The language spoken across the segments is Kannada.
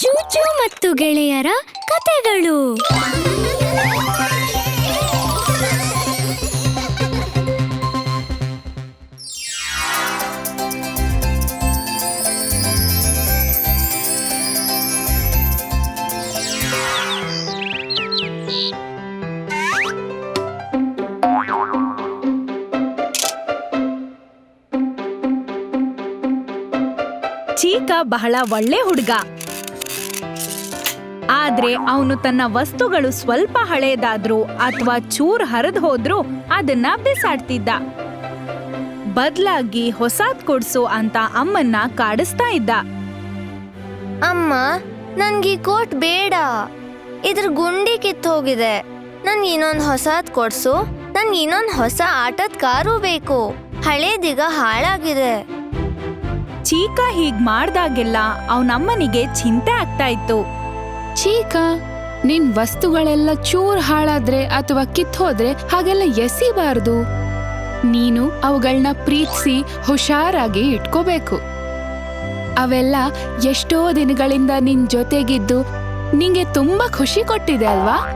ಚೂಚು ಮತ್ತು ಗೆಳೆಯರ ಕತೆಗಳು. ಚೀಕ ಬಹಳ ಒಳ್ಳೆ ಹುಡುಗ. ಆದ್ರೆ ಅವನು ತನ್ನ ವಸ್ತುಗಳು ಸ್ವಲ್ಪ ಹಳೇದಾದರೂ ಅಥವಾ ಚೂರ್ ಹರಿದು ಹೋದ್ರು ಅದನ್ನ ಬಿಸಾಡ್ತಿದ್ದ. ಬದ್ಲಾಗಿ ಹೊಸಾದ್ ಕೊಡ್ಸು ಅಂತ ಅಮ್ಮನ್ನ ಕಾಡಿಸ್ತಾ ಇದ್ದ. ಅಮ್ಮ ನನ್ಗೆ ಕೋಟ್ ಬೇಡ. ಇದ್ರ ಗುಂಡಿ ಕಿತ್ತು ಹೋಗಿದೆ. ನನ್ ಇನ್ನೊಂದು ಹೊಸಾದ್ ಕೊಡ್ಸು. ನನ್ ಇನ್ನೊಂದು ಹೊಸ ಆಟದ ಕಾರು ಬೇಕು. ಹಳೇದೀಗ ಹಾಳಾಗಿದೆ. ಚೀಕ ಹೀಗ್ ಮಾಡ್ದಾಗೆಲ್ಲ ಅವನಮ್ಮನಿಗೆ ಚಿಂತೆ ಆಗ್ತಾ ಇತ್ತು. ಚೀಕ, ನಿನ್ ವಸ್ತುಗಳೆಲ್ಲ ಚೂರ್ ಹಾಳಾದ್ರೆ ಅಥವಾ ಕಿತ್ತೋದ್ರೆ ಹಾಗೆಲ್ಲ ಎಸಿಬಾರ್ದು. ನೀನು ಅವುಗಳನ್ನ ಪ್ರೀತಿಸಿ ಹುಷಾರಾಗಿ ಇಟ್ಕೋಬೇಕು. ಅವೆಲ್ಲ ಎಷ್ಟೋ ದಿನಗಳಿಂದ ನಿನ್ ಜೊತೆಗಿದ್ದು ನಿಂಗೆ ತುಂಬಾ ಖುಷಿ ಕೊಟ್ಟಿದೆ ಅಲ್ವಾ?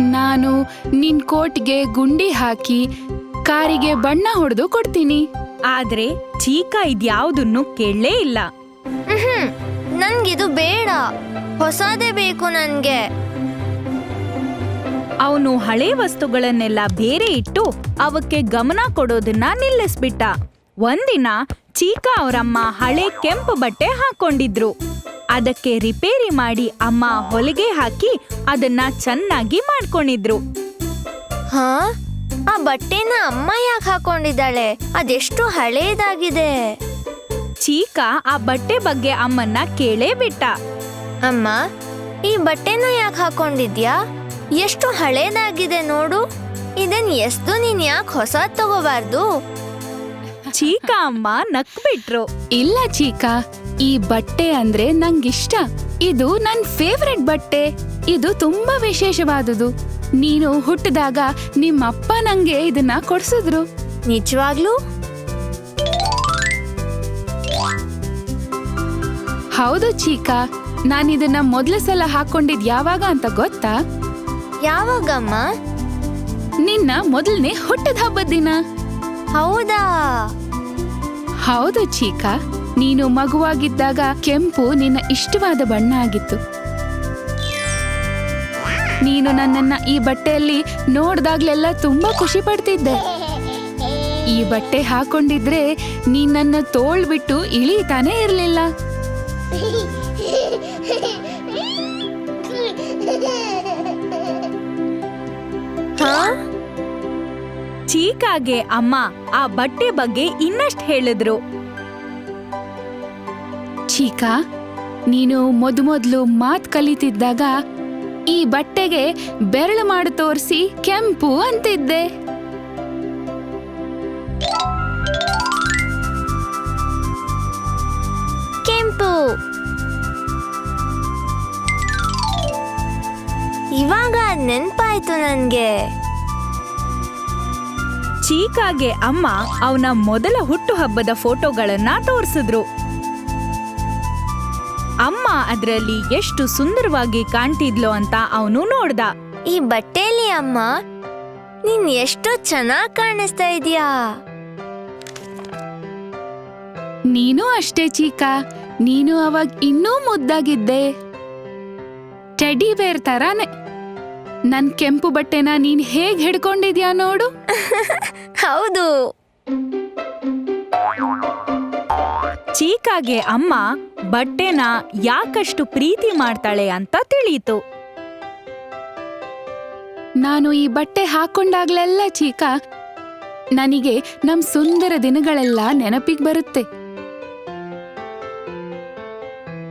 ನಾನು ನಿನ್ ಕೋಟ್ಗೆ ಗುಂಡಿ ಹಾಕಿ ಕಾರಿಗೆ ಬಣ್ಣ ಹೊಡೆದು ಕೊಡ್ತೀನಿ. ಆದ್ರೆ ಚೀಕ ಇದ್ಯಾವುದನ್ನು ಕೇಳಲೇ ಇಲ್ಲ. ನನ್ಗಿದು ಬೇಡ. ಹೊಸದೇ ಬೇಕು ನನ್ಗೆ. ಅವನು ಹಳೆ ವಸ್ತುಗಳನ್ನೆಲ್ಲ ಬೇರೆ ಇಟ್ಟು ಅವಕ್ಕೆ ಗಮನ ಕೊಡೋದನ್ನ ನಿಲ್ಲಿಸ್ಬಿಟ್ಟ. ಒಂದಿನ ಚೀಕಾ ಅವರಮ್ಮ ಹಳೆ ಕೆಂಪು ಬಟ್ಟೆ ಹಾಕೊಂಡಿದ್ರು. ಅದಕ್ಕೆ ರಿಪೇರಿ ಮಾಡಿ ಅಮ್ಮ ಹೊಲಿಗೆ ಹಾಕಿ ಅದನ್ನ ಚೆನ್ನಾಗಿ ಮಾಡ್ಕೊಂಡಿದ್ರು. ಹಾ? ಆ ಬಟ್ಟೆನ ಅಮ್ಮ ಯಾಕೆ ಹಾಕೊಂಡಿದ್ದಾಳೆ? ಅದೆಷ್ಟು ಹಳೇದಾಗಿದೆ. ಚೀಕ ಆ ಬಟ್ಟೆ ಬಗ್ಗೆ ಅಮ್ಮನ್ನ ಕೇಳೇ ಬಿಟ್ಟ. ಅಮ್ಮ ಈ ಬಟ್ಟೆನ ಯಾಕೆ ಹಾಕೊಂಡಿದ್ಯಾ? ಎಷ್ಟು ಹಳೇದಾಗಿದೆ ನೋಡು. ಇದನ್ ಎಷ್ಟು ನೀನ್ ಯಾಕೆ ಹೊಸ ತಗೋಬಾರ್ದು? ಚೀಕ ಅಮ್ಮ ನಕ್ಬಿಟ್ರು. ಇಲ್ಲ ಚೀಕ ಈ ಬಟ್ಟೆ ಅಂದ್ರೆ ನಂಗಿಷ್ಟ. ಇದು ನನ್ ಫೇವ್ರೆಟ್ ಬಟ್ಟೆ. ಇದು ತುಂಬಾ ವಿಶೇಷವಾದುದು. ನೀನು ಹುಟ್ಟಿದಾಗ ನಿಮ್ಮಪ್ಪ ನಂಗೆ ಇದನ್ನ ಕೊಡ್ಸಿದ್ರು. ನಿಜವಾಗ್ಲೂ? ಹೌದು ಚೀಕಾ ನಾನಿದನ್ನ ಮೊದಲ ಸಲ ಹಾಕೊಂಡಿದ್ ಯಾವಾಗ ಅಂತ ಗೊತ್ತಾ? ಯಾವಾಗಮ್ಮ? ನಿನ್ನ ಮೊದಲನೇ ಹುಟ್ಟದ ಹಬ್ಬದ ದಿನ. ಹೌದಾ? ಹೌದು ಚೀಕಾ ನೀನು ಮಗುವಾಗಿದ್ದಾಗ ಕೆಂಪು ನಿನ್ನ ಇಷ್ಟವಾದ ಬಣ್ಣ ಆಗಿತ್ತು. ನೀನು ನನ್ನನ್ನ ಈ ಬಟ್ಟೆಯಲ್ಲಿ ನೋಡ್ದಾಗ್ಲೆಲ್ಲ ತುಂಬಾ ಖುಷಿ ಪಡ್ತಿದ್ದೆ. ಈ ಬಟ್ಟೆ ಹಾಕೊಂಡಿದ್ರೆ ನೀನ್ ತೋಳ್ಬಿಟ್ಟು ಇಳಿತಾನೆ ಇರಲಿಲ್ಲ. ಚೀಕಾಗೆ ಅಮ್ಮ ಆ ಬಟ್ಟೆ ಬಗ್ಗೆ ಇನ್ನಷ್ಟು ಹೇಳಿದ್ರು. ಚೀಕಾ, ನೀನು ಮೊದಮೊದಲು ಮಾತ್ ಕಲಿತಿದ್ದಾಗ ಈ ಬಟ್ಟೆಗೆ ಬೆರಳು ಮಾಡಿ ತೋರಿಸಿ ಕೆಂಪು ಅಂತಿದ್ದೆ. ಇವಾಗ ನೆನ್ಪಾಯ್ತು ನನ್ಗೆ ಚೀಕಾಗೆ ಅಮ್ಮ ಅವನ ಮೊದಲ ಹುಟ್ಟುಹಬ್ಬದ ಫೋಟೋಗಳನ್ನ ತೋರಿಸಿದ್ರು. ಅಮ್ಮ ಅದರಲ್ಲಿ ಎಷ್ಟು ಸುಂದರವಾಗಿ ಕಾಣ್ತಿದ್ಲು ಅಂತ ಅವನು ನೋಡ್ದ. ಈ ಬಟ್ಟೆಲಿ ಅಮ್ಮ ನೀನ್ ಎಷ್ಟು ಚೆನ್ನಾಗ್ ಕಾಣಿಸ್ತಾ ಇದೀಯಾ? ನೀನು ಅಷ್ಟೇ ಚೀಕ ನೀನು ಅವಾಗ ಇನ್ನೂ ಮುದ್ದಾಗಿದ್ದೆ. ಟೆಡಿ ಬೇರ್ ತರಾನೆ. ನನ್ ಕೆಂಪು ಬಟ್ಟೆನ ನೀನ್ ಹೇಗ್ ಹಿಡ್ಕೊಂಡಿದ್ಯಾ ನೋಡು? ಹೌದು. ಚೀಕಾಗೆ ಅಮ್ಮ ಬಟ್ಟೆನ ಯಾಕಷ್ಟು ಪ್ರೀತಿ ಮಾಡ್ತಾಳೆ ಅಂತ ತಿಳಿಯಿತು. ನಾನು ಈ ಬಟ್ಟೆ ಹಾಕೊಂಡಾಗ್ಲೆಲ್ಲ ಚೀಕ ನನಗೆ ನಮ್ ಸುಂದರ ದಿನಗಳೆಲ್ಲ ನೆನಪಿಗ್ ಬರುತ್ತೆ.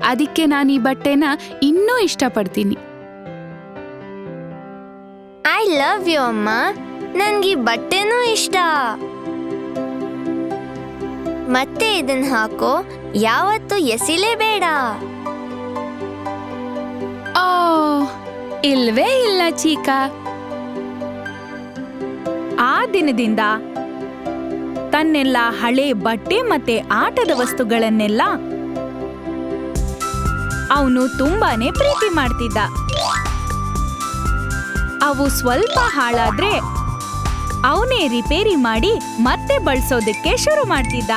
ಅದಕ್ಕೆ ನಾನು ಈ ಬಟ್ಟೆನ ಇನ್ನೂ ಇಷ್ಟಪಡ್ತೀನಿ. ಐ ಲವ್ ಯು ಅಮ್ಮ. ನನ್ಗೆ ಬಟ್ಟೆನೂ ಇಷ್ಟ. ಮತ್ತೆ ಇದನ್ನ ಹಾಕೋ. ಯಾವತ್ತು ಎಸಿಲೇಬೇಡ. ಓ, ಇಲ್ವೇ ಇಲ್ಲ ಚೀಕ. ಆ ದಿನದಿಂದ ತನ್ನೆಲ್ಲ ಹಳೆ ಬಟ್ಟೆ ಮತ್ತೆ ಆಟದ ವಸ್ತುಗಳನ್ನೆಲ್ಲ ಅವನು ತುಂಬಾನೇ ಪ್ರೀತಿ ಮಾಡ್ತಿದ್ದ. ಅವು ಸ್ವಲ್ಪ ಹಾಳಾದ್ರೆ ಅವನೇ ರಿಪೇರಿ ಮಾಡಿ ಮತ್ತೆ ಬಳಸೋದಕ್ಕೆ ಶುರು ಮಾಡ್ತಿದ್ದ.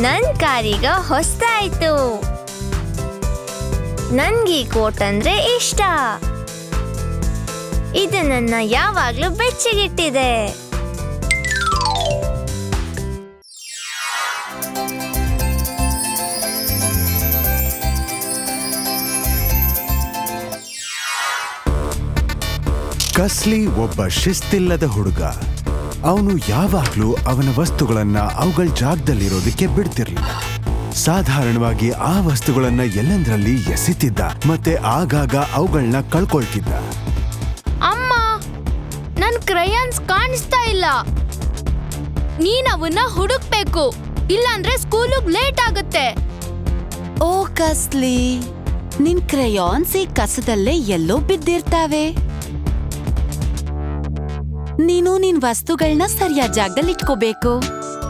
ನನ್ ಕಾರೀಗ ಹೊಸ್ತಾಯ್ತು ನನ್ಗೆ ಕೋಟ್ ಅಂದ್ರೆ ಇಷ್ಟ. ಇದು ನನ್ನ ಯಾವಾಗ್ಲೂ ಬೆಚ್ಚಿಗಿಟ್ಟಿದೆ. ಕಸ್ಲಿ ಒಬ್ಬ ಶಿಸ್ತಿಲ್ಲದ ಹುಡುಗ. ಅವನು ಯಾವಾಗ್ಲೂ ಅವನ ವಸ್ತುಗಳನ್ನ ಅವುಗಳ ಜಾಗದಲ್ಲಿರೋದಕ್ಕೆ ಬಿಡ್ತಿರ್ಲಿಲ್ಲ. ಸಾಧಾರಣವಾಗಿ ಆ ವಸ್ತುಗಳನ್ನ ಎಲ್ಲಂದ್ರಲ್ಲಿ ಎಸಿತಿದ್ದ, ಮತ್ತೆ ಆಗಾಗ ಅವುಗಳನ್ನ ಕಳ್ಕೊಳ್ತಿದ್ದ. ನನ್ ಕ್ರಯಾನ್ಸ್ ಕಾಣಿಸ್ತಾ ಇಲ್ಲ. ನೀನ್ ಅವನ್ನ ಹುಡುಕ್ಬೇಕು. ಇಲ್ಲಾಂದ್ರೆ ಸ್ಕೂಲಿಗ್ ಲೇಟ್ ಆಗುತ್ತೆ. ಓ ಕಸ್ಲಿ ನಿನ್ ಕ್ರಯಾನ್ಸ್ ಈ ಕಸದಲ್ಲೇ ಎಲ್ಲೋ ಬಿದ್ದಿರ್ತಾವೆ. ನೀನು ನಿನ್ ವಸ್ತುಗಳನ್ನ ಸರಿಯಾದ ಜಾಗದಲ್ಲಿ ಇಟ್ಕೋಬೇಕು.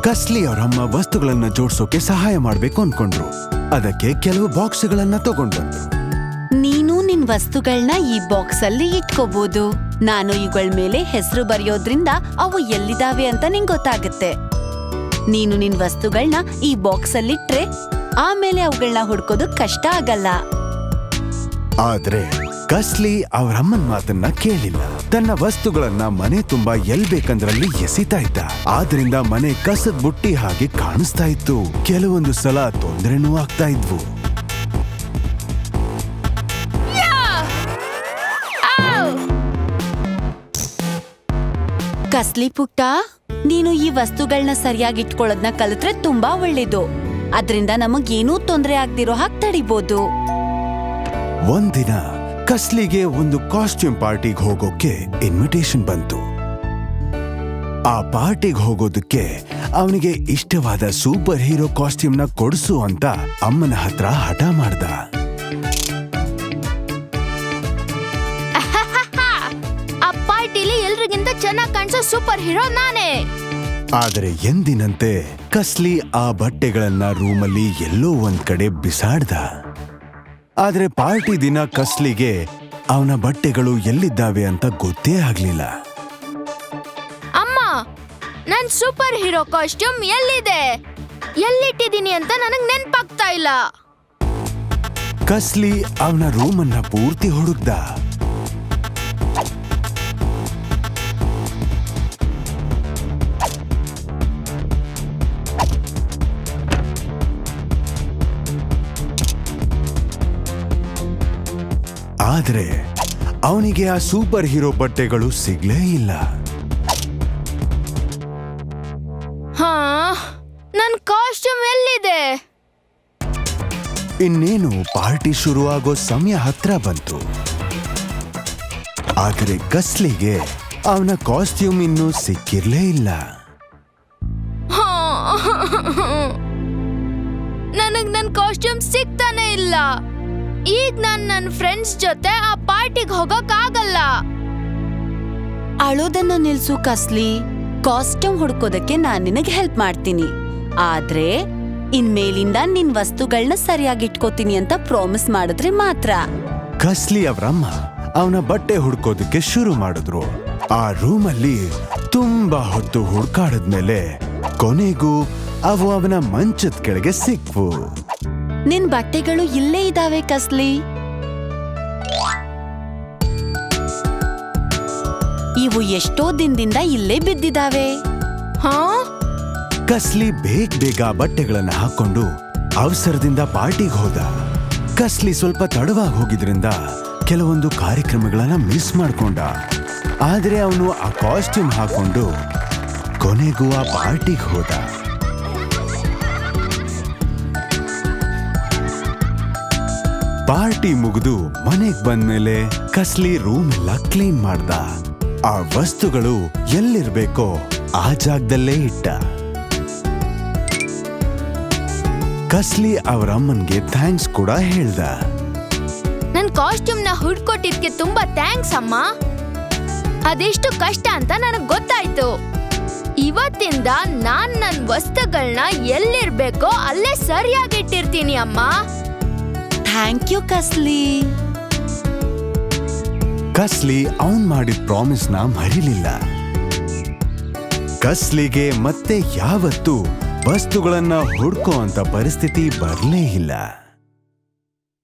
ಕಸ್ಲಿ ಅವರಮ್ಮ ವಸ್ತುಗಳನ್ನ ಜೋಡಿಸೋಕೆ ಸಹಾಯ ಮಾಡ್ಬೇಕು ಅನ್ಕೊಂಡ್ರು. ಅದಕ್ಕೆ ಕೆಲವು ಬಾಕ್ಸ್ಗಳನ್ನ ತಗೊಂಡ್ಬಂದ್ರು. ನೀನು ನಿನ್ ವಸ್ತುಗಳನ್ನ ಈ ಬಾಕ್ಸ್ ಅಲ್ಲಿ ಇಟ್ಕೋಬಹುದು ನಾನು ಇವುಗಳ ಮೇಲೆ ಹೆಸರು ಬರೆಯೋದ್ರಿಂದ ಅವು ಎಲ್ಲಿದ್ದಾವೆ ಅಂತ ನಿಂಗ್ ಗೊತ್ತಾಗುತ್ತೆ. ನೀನು ನಿನ್ ವಸ್ತುಗಳನ್ನ ಈ ಬಾಕ್ಸ್ ಅಲ್ಲಿ ಇಟ್ರೆ ಆಮೇಲೆ ಅವುಗಳನ್ನ ಹುಡ್ಕೋದು ಕಷ್ಟ ಆಗಲ್ಲ. ಆದ್ರೆ ಕಸ್ಲಿ ಅವರಮ್ಮನ್ ಮಾತನ್ನ ಕೇಳಿಲ್ಲ. ತನ್ನ ವಸ್ತುಗಳನ್ನ ಮನೆ ತುಂಬಾ ಎಲ್ ಬೇಕಂದ್ರಲ್ಲಿ ಎಸಿತಾ ಇದ್ದ. ಆದ್ರಿಂದ ಮನೆ ಕಸದ್ ಬುಟ್ಟಿ ಹಾಗೆ ಕಾಣಿಸ್ತಾ ಇತ್ತು. ಕೆಲವೊಂದು ಸಲ ತೊಂದರೆನೂ ಆಗ್ತಾ ಇದ್ವು. ಕಸ್ಲಿ ಪುಟ್ಟ? ನೀನು ಈ ವಸ್ತುಗಳನ್ನ ಸರಿಯಾಗಿ ಇಟ್ಕೊಳ್ಳೋದ್ನ ಕಲಿತ್ರೆ ತುಂಬಾ ಒಳ್ಳೇದು. ಅದ್ರಿಂದ ನಮಗೇನೂ ತೊಂದರೆ ಆಗ್ದಿರೋ ಹಾಗೆ ತಡಿಬೋದು. ಒಂದಿನ ಕಸ್ಲಿಗೆ ಒಂದು ಕಾಸ್ಟ್ಯೂಮ್ ಪಾರ್ಟಿಗೆ ಹೋಗೋಕೆ ಇನ್ವಿಟೇಷನ್ ಬಂತು. ಆ ಪಾರ್ಟಿಗೆ ಹೋಗೋದಕ್ಕೆ ಅವನಿಗೆ ಇಷ್ಟವಾದ ಸೂಪರ್ ಹೀರೋ ಕಾಸ್ಟ್ಯೂಮ್ನ ಕೊಡಿಸು ಅಂತ ಅಮ್ಮನ ಹತ್ರ ಹಠ ಮಾಡ್ದ. ಚೆನ್ನಾಗ್ ಕಾಣಿಸೋ ಸೂಪರ್ ಹೀರೋ ನಾನೇ. ಆದರೆ ಎಂದಿನಂತೆ ಕಸ್ಲಿ ಆ ಬಟ್ಟೆಗಳನ್ನ ರೂಮಲ್ಲಿ ಎಲ್ಲೋ ಒಂದ್ ಕಡೆ ಬಿಸಾಡ್ದ. ಆದ್ರೆ ಪಾರ್ಟಿ ದಿನ ಕಸ್ಲಿಗೆ ಅವನ ಬಟ್ಟೆಗಳು ಎಲ್ಲಿದ್ದಾವೆ ಅಂತ ಗೊತ್ತೇ ಆಗ್ಲಿಲ್ಲ. ಅಮ್ಮ ನನ್ ಸೂಪರ್ ಹೀರೋ ಕಾಸ್ಟ್ಯೂಮ್ ಎಲ್ಲಿದೆ? ಎಲ್ಲಿಟ್ಟಿದ್ದೀನಿ ಅಂತ ನನಗ್ ನೆನ್ಪಾಗ್ತಾ ಇಲ್ಲ. ಕಸ್ಲಿ ಅವನ ರೂಮನ್ನ ಪೂರ್ತಿ ಹುಡುಕ್ದ. ಆದ್ರೆ ಅವನಿಗೆ ಆ ಸೂಪರ್ ಹೀರೋ ಬಟ್ಟೆಗಳು ಸಿಗ್ಲೇ ಇಲ್ಲ. ಹಾ ನನ್ ಕಾಸ್ಟ್ಯೂಮ್ ಎಲ್ಲಿದೆ? ಇನ್ನೇನು ಪಾರ್ಟಿ ಶುರುವಾಗೋ ಸಮಯ ಹತ್ರ ಬಂತು. ಆದರೆ ಗಸ್ಲಿಗೆ ಅವನ ಕಾಸ್ಟ್ಯೂಮ್ ಇನ್ನೂ ಸಿಕ್ಕಿರ್ಲೇ ಇಲ್ಲ. ಹಾ. ನನಗ್ ನನ್ ಕಾಸ್ಟ್ಯೂಮ್ ಸಿಗ್ತಾನೆ ಇಲ್ಲ. ಈಗ ನಾನ್ ನನ್ನ ಫ್ರೆಂಡ್ಸ್ ಜೊತೆ ಆ ಪಾರ್ಟಿಗೆ ಹೋಗಕ್ ಆಗಲ್ಲ ಅಳೋದನ್ನ ನಿಲ್ಸು ಕಸ್ಲಿ. ಕಾಸ್ಟ್ಯೂಮ್ ಹುಡ್ಕೋದಕ್ಕೆ ನಾನ್ ನಿನಗೆ ಹೆಲ್ಪ್ ಮಾಡ್ತೀನಿ. ಆದ್ರೆ ಇನ್ಮೇಲಿಂದ ನಿನ್ ವಸ್ತುಗಳನ್ನ ಸರಿಯಾಗಿ ಇಟ್ಕೋತೀನಿ ಅಂತ ಪ್ರಾಮಿಸ್ ಮಾಡಿದ್ರೆ ಮಾತ್ರ. ಕಸ್ಲಿ ಅವರಮ್ಮ ಅವನ ಬಟ್ಟೆ ಹುಡ್ಕೋದಕ್ಕೆ ಶುರು ಮಾಡಿದ್ರು. ಆ ರೂಮಲ್ಲಿ ತುಂಬಾ ಹೊತ್ತು ಹುಡ್ಕಾಡದ್ಮೇಲೆ ಕೊನೆಗೂ ಅವು ಅವನ ಮಂಚದ ಕೆಳಗೆ ಸಿಕ್ವು. ನಿನ್ ಬಟ್ಟೆಗಳು ಇಲ್ಲೇ ಇದಾವೆ ಕಸ್ಲಿ. ಇವು ಎಷ್ಟೋ ದಿನದಿಂದ ಇಲ್ಲೇ ಬಿದ್ದಿದಾವೆ. ಹಾ? ಕಸ್ಲಿ ಬೇಗ ಬೇಗ ಬಟ್ಟೆಗಳನ್ನ ಹಾಕೊಂಡು ಅವಸರದಿಂದ ಪಾರ್ಟಿಗೆ ಹೋದ. ಕಸ್ಲಿ ಸ್ವಲ್ಪ ತಡವಾಗಿ ಹೋಗಿದ್ರಿಂದ ಕೆಲವೊಂದು ಕಾರ್ಯಕ್ರಮಗಳನ್ನ ಮಿಸ್ ಮಾಡ್ಕೊಂಡ. ಆದ್ರೆ ಅವನು ಆ ಕಾಸ್ಟ್ಯೂಮ್ ಹಾಕೊಂಡು ಕೊನೆಗೂ ಆ ಪಾರ್ಟಿಗೆ ಹೋದ. ಪಾರ್ಟಿ ಮುಗಿದು ಮನೆಗ್ ಬಂದ್ಮೇಲೆ ಕಸ್ಲಿ ರೂಮ್ ಎಲ್ಲ ಕ್ಲೀನ್ ಮಾಡ್ದ. ಆ ವಸ್ತುಗಳು ಎಲ್ಲಿರ್ಬೇಕೋ ಆ ಜಾಗದಲ್ಲೇ ಇಟ್ಟ. ಕಸ್ಲಿ ಅವರ ಅಮ್ಮನ್ಗೆ ಥ್ಯಾಂಕ್ಸ್ ಕೂಡ ಹೇಳ್ದ. ನನ್ ಕಾಸ್ಟ್ಯೂಮ್ನ ಹುಡ್ಕೊಟ್ಟಿದ್ಕೆ ತುಂಬಾ ಥ್ಯಾಂಕ್ಸ್ ಅಮ್ಮ. ಅದೆಷ್ಟು ಕಷ್ಟ ಅಂತ ನನಗ್ ಗೊತ್ತಾಯ್ತು. ಇವತ್ತಿಂದ ನಾನ್ ನನ್ ವಸ್ತುಗಳನ್ನ ಎಲ್ಲಿರ್ಬೇಕೋ ಅಲ್ಲೇ ಸರಿಯಾಗಿಟ್ಟಿರ್ತೀನಿ ಅಮ್ಮ. ಥ್ಯಾಂಕ್ ಯು ಕಸ್ಲಿ ಕಸ್ಲಿ ಅವನ್ ಮಾಡಿದ ಪ್ರಾಮಿಸ್ನ ಮರಿಲಿಲ್ಲ. ಕಸ್ಲಿಗೆ ಮತ್ತೆ ಯಾವತ್ತೂ ವಸ್ತುಗಳನ್ನ ಹುಡ್ಕೋ ಅಂತ ಪರಿಸ್ಥಿತಿ ಬರಲೇ ಇಲ್ಲ.